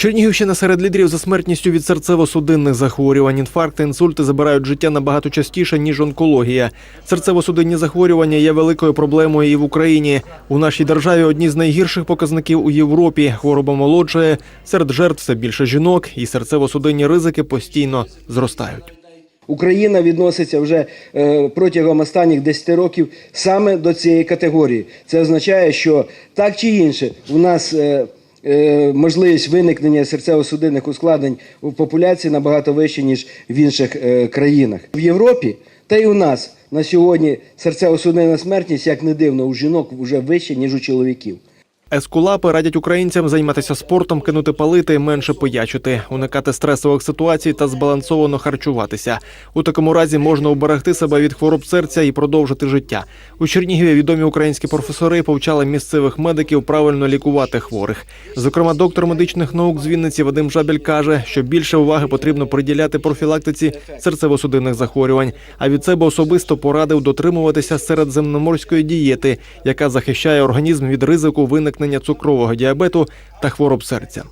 Чернігівщина серед лідерів за смертністю від серцево-судинних захворювань. Інфаркти, інсульти забирають життя набагато частіше, ніж онкологія. Серцево-судинні захворювання є великою проблемою і в Україні. У нашій державі одні з найгірших показників у Європі. Хвороба молодшає, серед жертв все більше жінок, і серцево-судинні ризики постійно зростають. Україна відноситься вже е, протягом останніх 10 років саме до цієї категорії. Це означає, що так чи інше у нас е, можливість виникнення серцево-судинних ускладнень у популяції набагато вища, ніж в інших е, країнах. В Європі та й у нас на сьогодні серцево-судинна смертність, як не дивно, у жінок вже вища, ніж у чоловіків. Ескулапи радять українцям займатися спортом, кинути палити, менше пиячити, уникати стресових ситуацій та збалансовано харчуватися. У такому разі можна уберегти себе від хвороб серця і продовжити життя. У Чернігові відомі українські професори повчали місцевих медиків правильно лікувати хворих. Зокрема, доктор медичних наук з Вінниці Вадим Жабель каже, що більше уваги потрібно приділяти профілактиці серцево-судинних захворювань. А від себе особисто порадив дотримуватися середземноморської дієти, яка захищає організм від ризику виникнення цукрового діабету та хвороб серця.